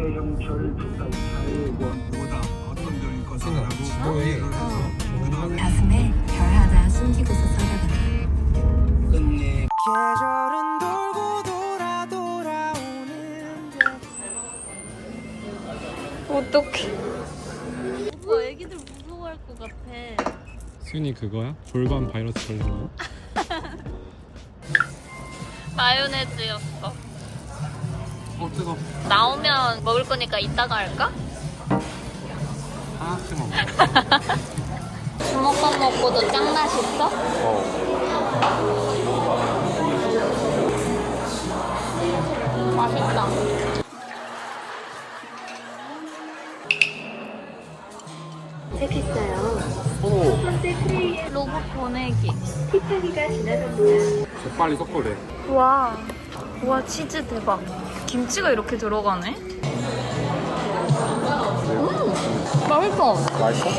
대형철 두달 사회원 보다 어떤 점이 신아, 거슬라고 지도에 이해를 해서 그 다음에 가슴에 별 하나 숨기고서 살아간다. 끝내 계절은 돌고 돌아 돌아오는데 어떡해. 오빠 애기들 무서워할 것 같아. 수윤이 그거야? 골반 바이러스 걸린 거? 마요네즈였어. 어 뜨거. 나오면 먹을 거니까 이따가 할까? 하나씩 먹어. 주먹밥 먹고도 짱 맛있어? 맛있다. 오, 첫 번째 트레이에 로봇 보내기. 티파니가 지나갑니다. 빨리 섞어래. 와, 와 치즈 대박. 김치가 이렇게 들어가네? 음, 맛있어. 맛있어?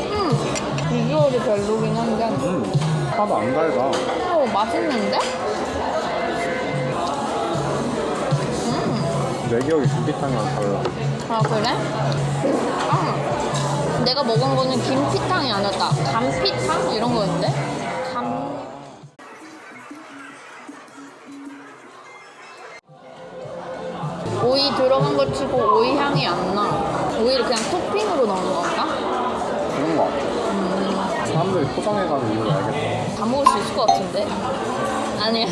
비주얼이 별로긴 한데. 응. 하나도 안 달다. 어, 맛있는데? 내 기억에 김비탕이랑 달라. 아 그래? 아, 내가 먹은 거는 김피탕이 아니었다. 감피탕 이런 거였는데? 오이 들어간 걸 치고 오이 향이 안 나. 오이를 그냥 토핑으로 넣은 건가? 그런 거 같아. 사람들이 포장해가는 이유를 알겠다. 다 먹을 수 있을 것 같은데? 아니야?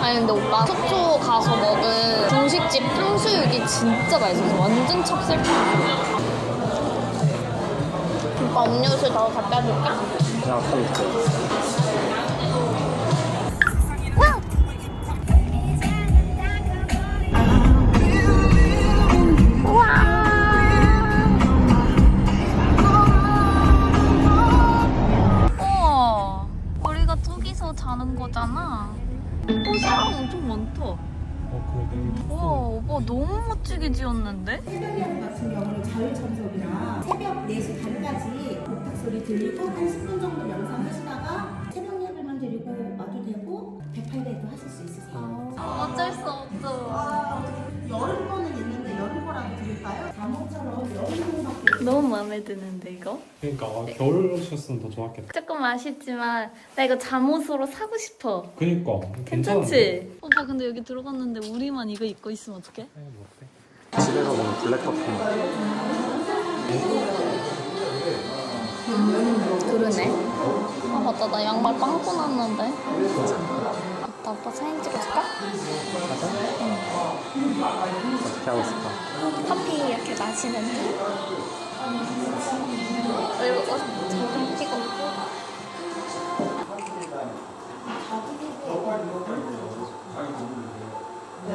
아니 근데 오빠 속초 가서 먹은 중식집 탕수육이 진짜 맛있어서 완전 찹쌀 탕수육 오빠 음료수 더 갖다 줄까? 그냥 앞에 있어. 거잖아 어 사람 엄청 많다 어, 그러게. 우와 오빠 너무 멋지게 지었는데? 새벽이랑 같은 경우는 자율 참석이라 새벽 4시 반까지 목탁 소리 들리고 한 10분 정도 명상 하시다가 새벽 예배만 드리고 와도 되고 108대도 하실 수 있으세요. 마음에 드는데 이거? 그러니까 아, 겨울 옷이었으면 더 좋았겠다. 조금 아쉽지만 나 이거 잠옷으로 사고 싶어 그니까 괜찮지? 오빠 근데 여기 들어갔는데 우리만 이거 입고 있으면 어떡해? 집에서 먹는 블랙 커피. 그러네. 아 맞다 나 양말 빵꾸 났는데. 맞다 오빠 사진 찍어줄까? 어떻게 하고 있을까? 커피 이렇게 마시는 중. 그리고 어, 잠깐 찍어.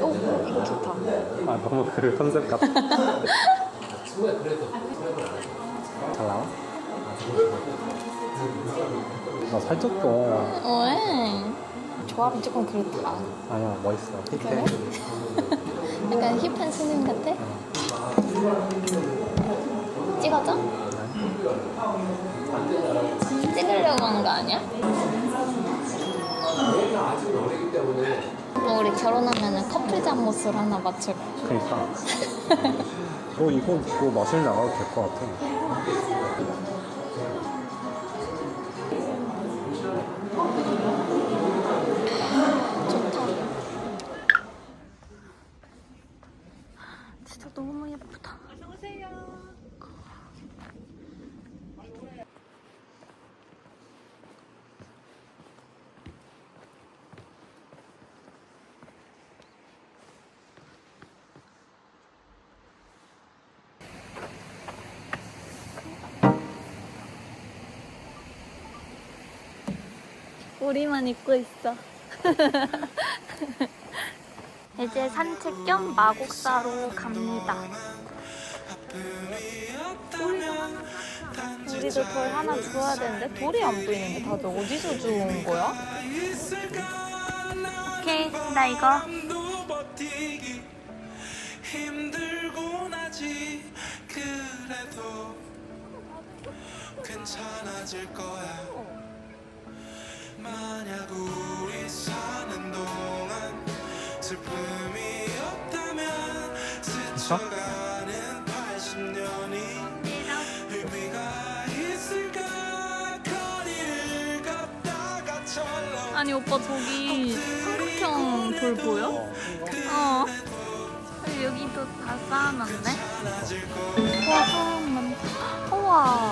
오 이거 좋다. 아 너무 그 컨셉 같아. 잘 나와? 나 살쪘어. 왜? 조합이 조금 그렇다. 아니야 멋있어. 힙해. 그래? 약간 힙한 스님 같아? 찍어줘? 찍으려고 한 거 아니야? 뭐 우리 결혼하면 커플 잠옷을 하나 맞출까? 그니까. 너 이거 뭐 마실 나가도 될 것 같아. 우리만 입고 있어. 이제 산책 겸 마곡사로 갑니다. 우리도 돌 하나 주워야 되는데 돌이 안 보이는데 다들 어디서 주운 거야? 오케이 나 이거 괜찮아질 거야 만약 우리 사는 동안 슬픔이 없다면 스쳐가는 80년이 의미가 있을까? 거리를 걷다가 철렁 아니 오빠 저기 삼각형 돌 보여? 어. 여기도 다 쌓아놨네. 그 와 사람 많다. 우와.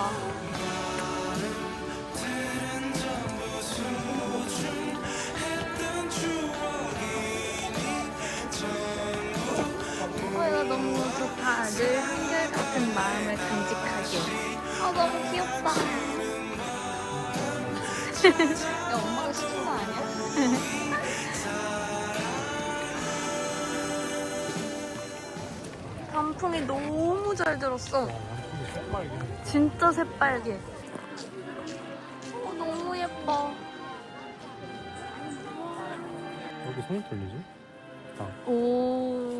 늘 한결 같은 마음을 간직하게. 아 너무 귀엽다. 야 엄마가 시킨 거 아니야? 단풍이 너무 잘 들었어. 진짜 새빨개. 어, 너무 예뻐. 여기 손이 들리지? 오.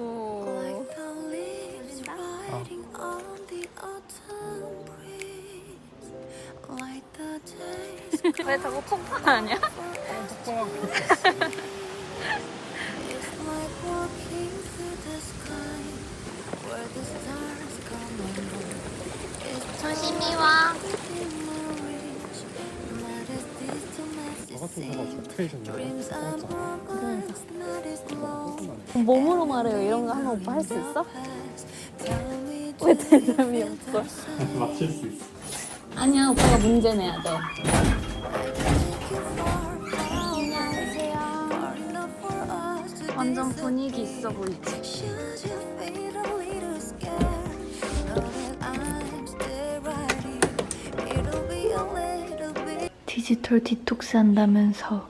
왜 저거 폭탄 아니야? 조심히 와. 같은 거가 몸으로 말해요. 이런 거 하면 오빠 할 수 있어? 왜 대답이 없어? 맞힐 수 있어. 아니야, 오빠가 문제 내야 돼. 완전 분위기 있어 보이지? 디지털 디톡스 한다면서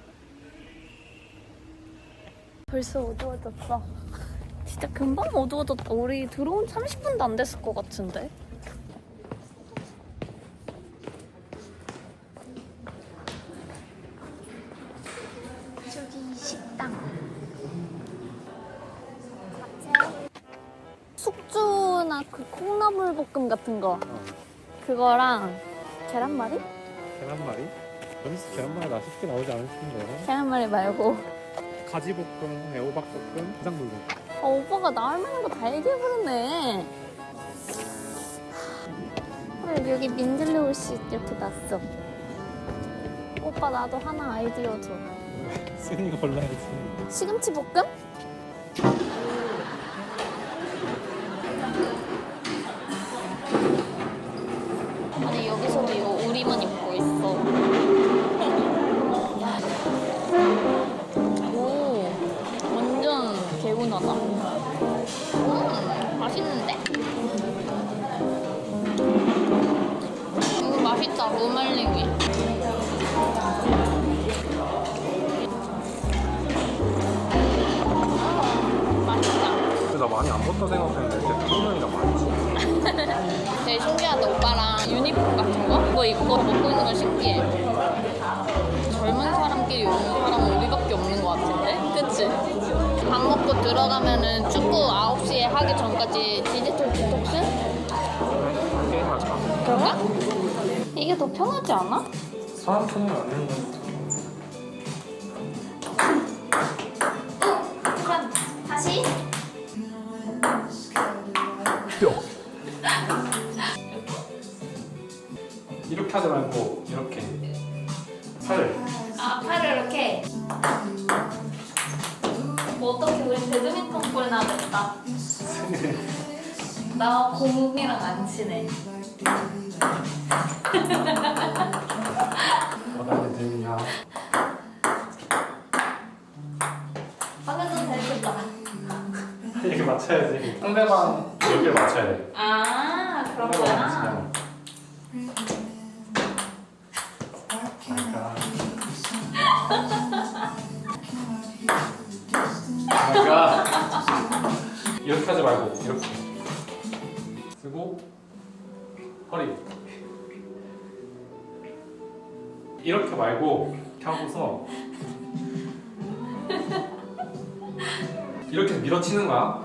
벌써 어두워졌어. 진짜 금방 어두워졌다. 우리 들어온 30분도 안 됐을 것 같은데. 콩나물볶음 같은 거. 그거랑 계란말이? 계란말이? 여기서 계란말이 나 쉽게 나오지 않을 텐데. 계란말이 말고. 가지볶음, 애호박볶음, 해장불볶음. 어, 오빠가 나올 만한 거 다 얘기해 버렸네. 헐, 여기 민들레 옷이 이렇게 났어. 오빠 나도 하나 아이디어 줘. 쓰니까 골라야지. 시금치 볶음? 개운하다. 음, 맛있는데? 이거 맛있다, 무말랭이. 맛있다. 근데 나 많이 안 벗다 생각했는데 이렇게 소면이랑 많이 지 되게 신기하다 오빠랑 유니폼 같은 거 그거 입고 먹고 있는 건 신기해 들어가면은 축구 9시에 하기 전까지 디지털 디톡스? 게임하자. 그럴까? 이게 더 편하지 않아? 사람 손으로 안 되는 거 그럼 다시 이렇게 하지 말고 이렇게 팔을 아 팔을 이렇게 뭐 어떻게 우리 배드민턴 볼 나겠다. 나 공이랑 안 친해. 원하는 되냐 하면서 재밌겠다. 이렇게 맞춰야지. 상대방 여기를 맞춰야 돼. 아 그런 거야? 이렇게 하지 말고 이렇게 쓰고 허리. 이렇게 말고 이렇게 하고서 이렇게 밀어치는 거야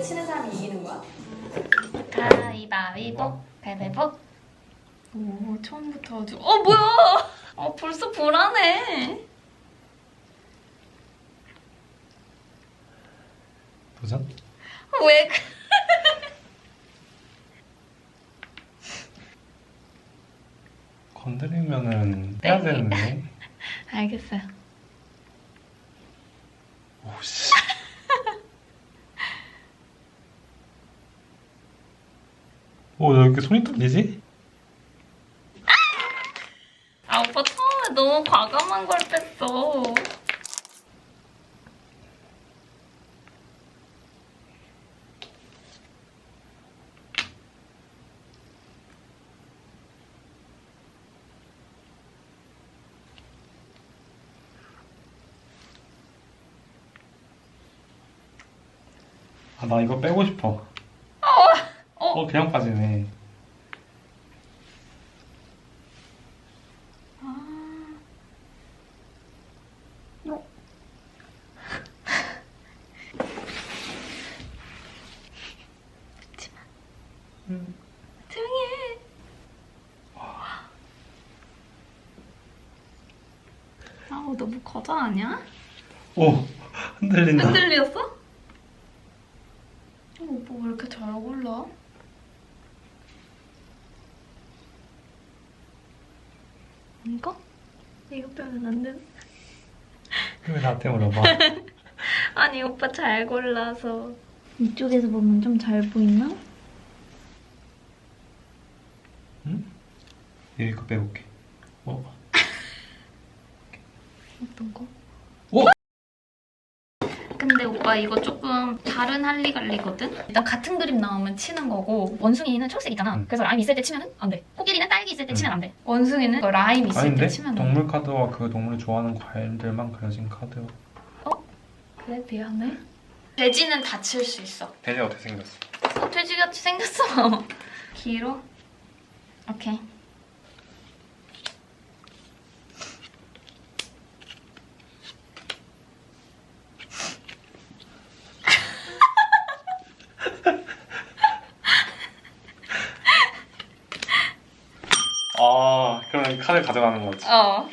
개 치는 사람이 이기는 거야? 가위바위보 가위바위보 오 처음부터 아주 어 뭐야 어 벌써 불안해 도전? 왜 그... 건드리면은 빼야 네. 되는데. 알겠어요 오씨. 오, 나왜 이렇게 손이 떨리지? 아 오빠 처음에 너무 과감한 걸 뺐어 아, 나 이거 빼고 싶어. 어, 그냥 빠지네. 조용히 해 아우 너무 거저 아니야? 오, 흔들린다. 흔들렸어? 어, 오빠 왜 이렇게 잘 골라? 이거? 이거 빼면 안 되나? 왜 나한테 물어봐? 아니 오빠 잘 골라서 이쪽에서 보면 좀 잘 보이나? 응? 이거 빼볼게. 어. 어떤 거? 오! 오빠 이거 조금 다른 할리갈리거든? 일단 같은 그림 나오면 치는 거고 원숭이는 초록색 있잖아 응. 그래서 라임 있을 때 치면 안 돼. 코끼리는 딸기 있을 때 치면 안 돼. 원숭이는 그 라임 있을 아닌데? 때 치면 돼. 동물 카드와 그 동물이 좋아하는 과일들만 그려진 카드. 그래 미안해. 돼지는 다칠 수 있어. 돼지 어떻게 생겼어? 어, 돼지같이 생겼어. 길어? 오케이. 아, 이 카드 가져가는 거지. 어.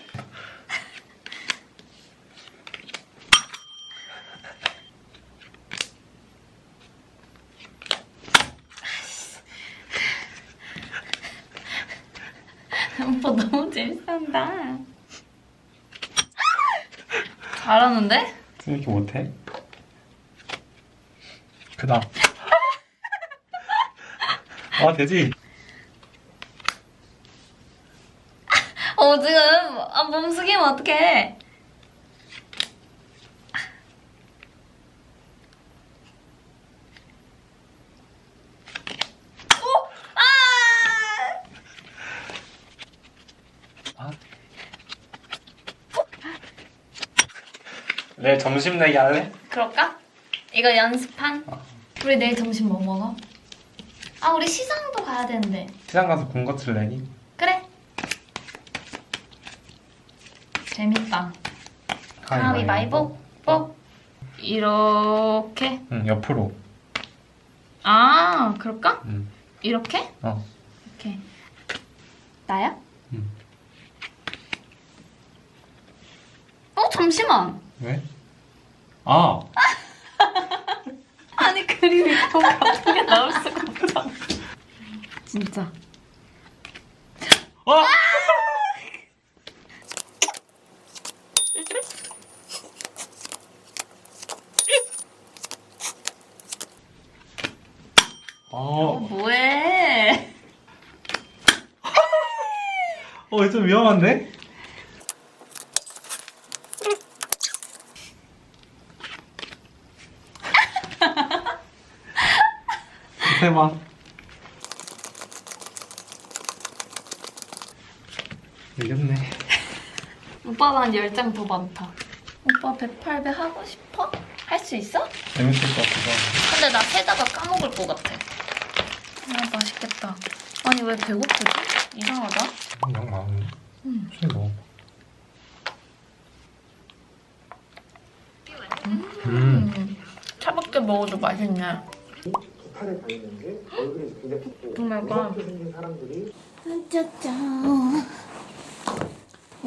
오빠 너무 재밌한다. 잘하는데? 왜 이렇게 못해? 그다. 아, 돼지. 어 지금 아, 몸 숙이면 어떡해? 오! 아! 아. 내일 점심 내기 할래? 그럴까? 이거 연습한? 우리 내일 점심 뭐 먹어? 아 우리 시장도 가야 되는데 시장 가서 군것질 내기? 그래 재밌다 가위바위보 뽀 이렇게 응, 옆으로. 아 그럴까? 응. 이렇게? 어. 이렇게 나야? 응. 어 잠시만 왜? 아, 아니 그림이 더 갑자기 나올 수가 없다 진짜 와! 어 어, 뭐해 어, 좀 위험한데? 해봐. 이겼네. 한 10장 더 많다. 오빠 108배 하고 싶어? 할 수 있어? 재밌을 것 같기도 하고. 근데 나 세다가 까먹을 것 같아. 아, 맛있겠다. 아니, 왜 배고프지? 이상하다. 양 많은데? 음. 술 먹어. 음. 음. 차갑게 먹어도 맛있네. 얼굴이 굉장히 붓고 정말가. 이렇게 생긴 사람들이 짜잔.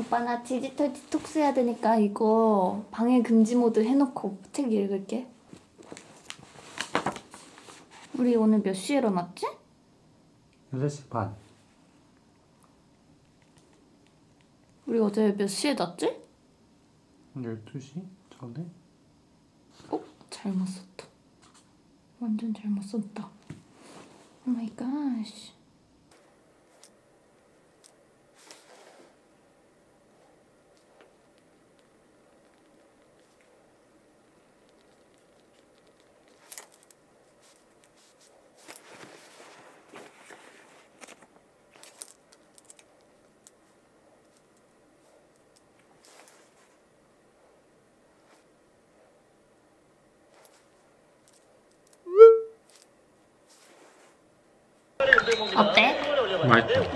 오빠 나 디지털 디톡스 해야 되니까 이거 방해 금지 모드 해놓고 책 읽을게. 우리 오늘 몇 시에 일어났지? 6시 반. 우리 어제 몇 시에 잤지? 12시 전에? 어? 잘못 썼다. 완전 잘못 썼다. 오 마이 갓. 어때? 맛있다. 맛있지? 응. 이거 맛있어. 그래도 수비가 아주 좋은 모습을 두 경기에서는 보여주는데 2구를 놓고 봤을 때 프로 선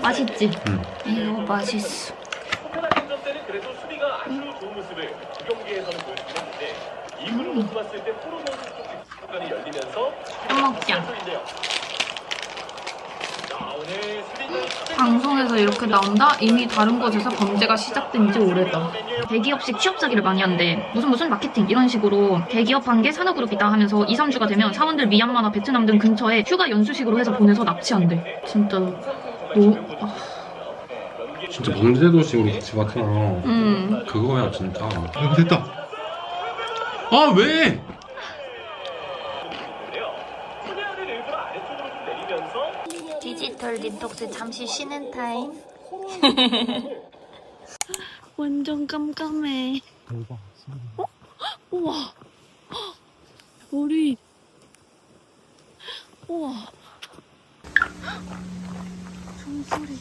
수쪽 구간이 열리면서 한먹장. 인데요. 자 오늘 수비가 방송에서 이렇게 나온다? 이미 다른 곳에서 범죄가 시작된 지 오래다. 대기업식 취업 사기를 많이 한대. 무슨 무슨 마케팅 이런 식으로 대기업 한개 산업그룹이다 하면서 2, 3주가 되면 사원들 미얀마나 베트남 등 근처에 휴가 연수식으로 해서 보내서 납치한대. 진짜 너 아, 진짜 범죄도시 같이 같잖아. 음. 그거야 진짜. 아, 됐다. 아 왜? 디지털 디톡스 잠시 쉬는 타임. 완전 깜깜해. 대박. 우와. 머리. 우와. 종소리.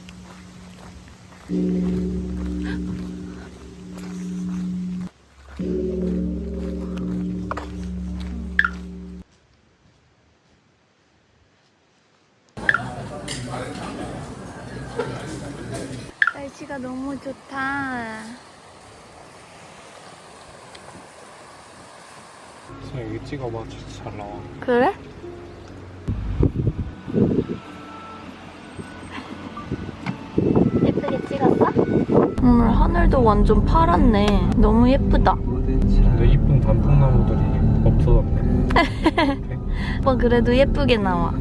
날씨가 너무 좋다. 여기 찍어봐. 진짜 잘 나와. 그래? 예쁘게 찍었어? 오늘 하늘도 완전 파랗네. 너무 예쁘다. 근데 이쁜 단풍나무들이 없어졌네. 오빠 그래도 예쁘게 나와.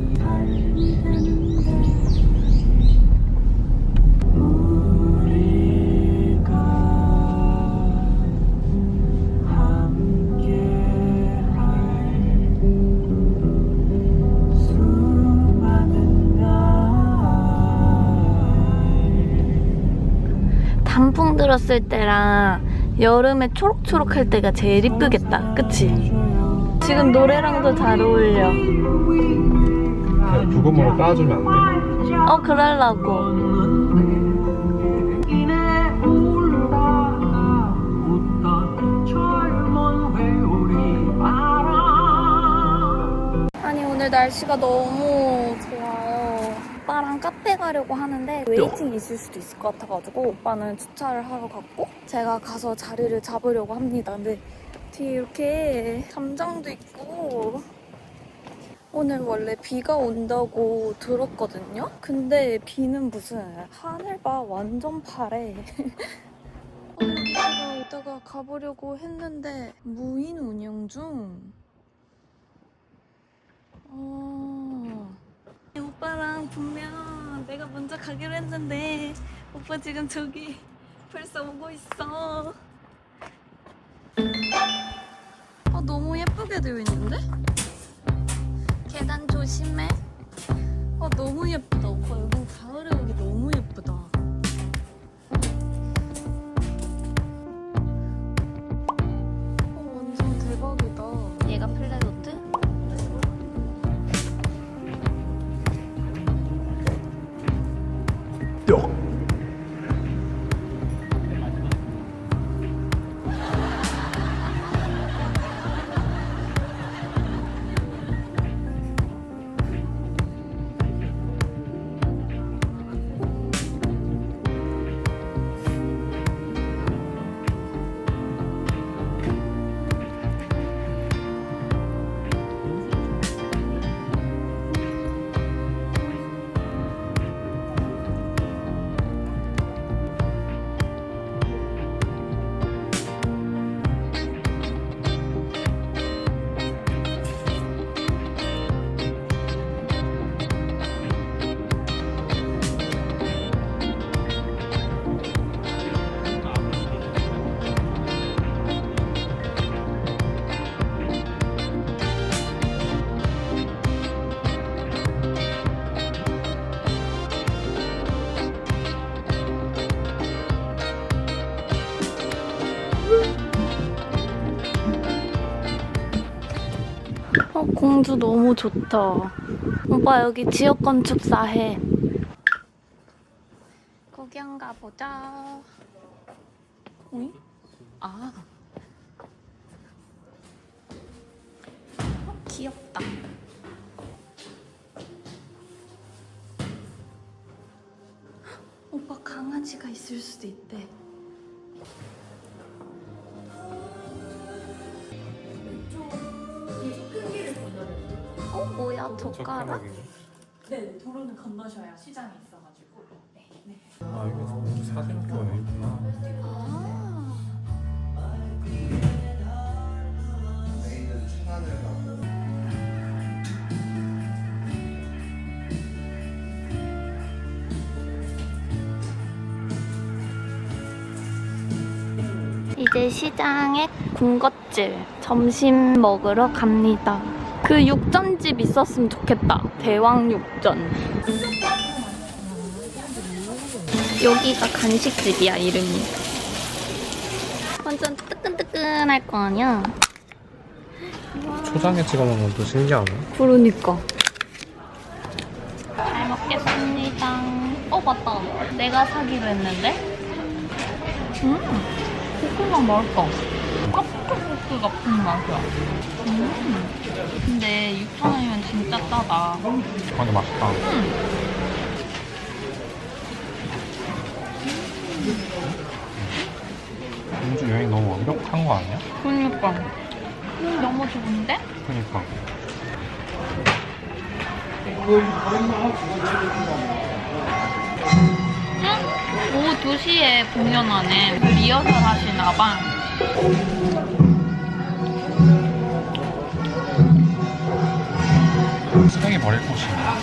들었을 때랑 여름에 초록초록할 때가 제일 이쁘겠다. 그치? 지금 노래랑도 잘 어울려. 그냥 부금으로 따주면 안 돼? 어, 그럴라고. 아니, 오늘 날씨가 너무 가려고 하는데 웨이팅 있을 수도 있을 것 같아가지고 오빠는 주차를 하러 갔고 제가 가서 자리를 잡으려고 합니다. 근데 뒤에 이렇게 담장도 있고 오늘 원래 비가 온다고 들었거든요? 근데 비는 무슨 하늘 봐 완전 파래. 제가 이따가 가보려고 했는데 무인 운영 중. 어. 오빠랑 분명 내가 먼저 가기로 했는데 오빠 지금 저기 벌써 오고 있어. 아 너무 예쁘게 되어 있는데? 계단 조심해. 아 너무 예쁘다 오빠 여기 가을에 오기 너무 예쁘다. 공주 너무 좋다. 오빠 여기 지역 건축사 해. 구경 가보자. 응? 아. 어, 귀엽다. 오빠 강아지가 있을 수도 있대. 어 뭐야 젓가락? 네, 도로는 건너셔야 시장이 있어가지고. 네, 네. 아 이게 공주 사진학교가 여기구나. 아. 이제 시장에 군것질 점심 먹으러 갑니다. 그 육전집 있었으면 좋겠다. 대왕 육전. 여기가 간식집이야 이름이. 완전 뜨끈뜨끈할 거 아니야. 초장에 찍어 먹는 것도 신기하네. 그러니까. 잘 먹겠습니다. 어 맞다. 내가 사기로 했는데. 음, 코코넛 맛있다. 깍두국수 같은 맛이야. 음. 근데 6,000원이면 진짜 싸다. 근데 맛있다. 공주 여행 너무 완벽한 거 아니야? 그러니까. 음, 너무 좋은데? 그러니까. 응? 오후 2시에 공연하네. 리허설 하시나 봐. 쓰레기 버릴 곳이야.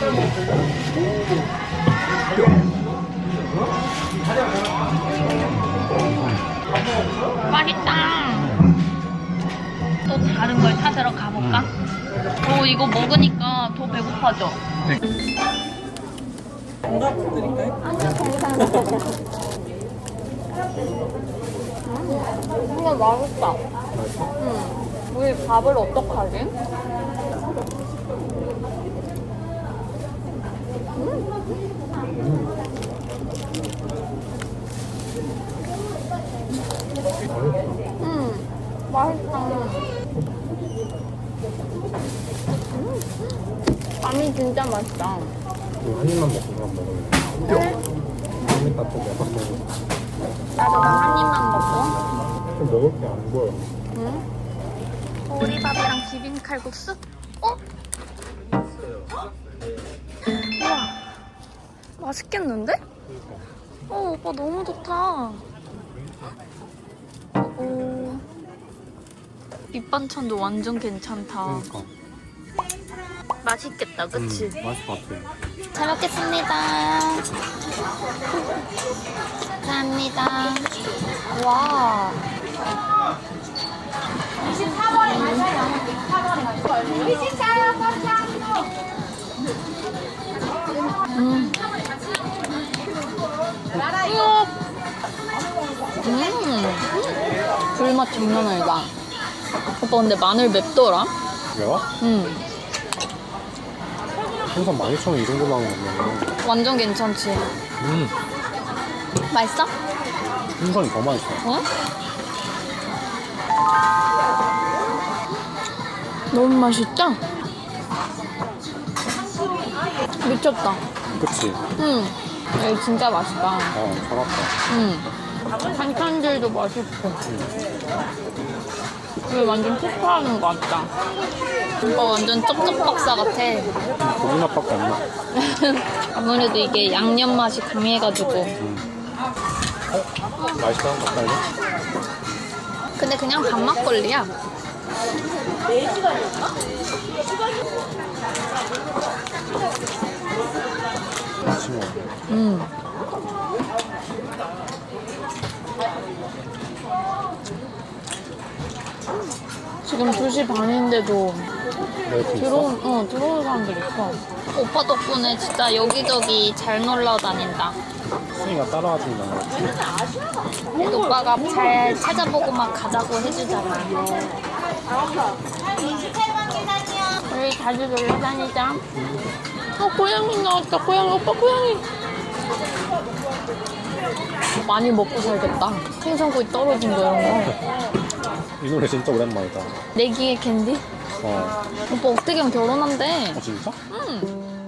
맛있다. 또 다른 걸 찾으러 가볼까? 오, 이거 먹으니까 더 배고파져. 정답 드릴까요? 맛있다. 응. 우리 밥을 어떡하지? 음, 맛있다. 음, 밤이 진짜 맛있다. 한 입만 먹고. 한입 같은 거 먹고. 나도 한 입만 먹고. 좀 먹을 게 안 보여. 응? 보리밥이랑 비빔칼국수? 어? 맛있겠는데? 어, 오빠 너무 좋다. 오, 밑반찬도 완전 괜찮다. 그러니까. 맛있겠다, 그치? 음, 맛있을 것 같아. 잘 먹겠습니다. 감사합니다. 와. 음. 우와. 음. 불맛 장난 아니다. 오빠 근데 마늘 맵더라? 매워? 응. 항상 12,000원 이 정도 건데. 완전 괜찮지? 음, 맛있어? 생선이 더 맛있어. 어? 너무 맛있다. 미쳤다. 그치? 응. 이거 진짜 맛있다. 어, 잘았다. 응. 반찬들도 맛있고. 이거 완전 폭파하는 것 같다. 오빠 완전 쩝쩝 박사 같아. 고기 맛밖에 안 나. 아무래도 이게 양념 맛이 강해가지고. 맛있다, 닭갈비. 근데 그냥 밥 막걸리야. 음. 지금 2시 반인데도 있어? 들어온, 어, 들어온 사람들 있어. 오빠 덕분에 진짜 여기저기 잘 놀러 다닌다. 승희가 따라와 준다. 오빠가 잘 찾아보고 막 가자고 해주잖아. 우리 자주 놀러 다니자. 어, 고양이 나왔다. 고양이, 오빠 고양이. 많이 먹고 살겠다. 생선구이 떨어진 거 이런 거. 이 노래 진짜 오랜만이다. 내기의 캔디? 어. 오빠 옥태경 결혼한대. 어 진짜? 응.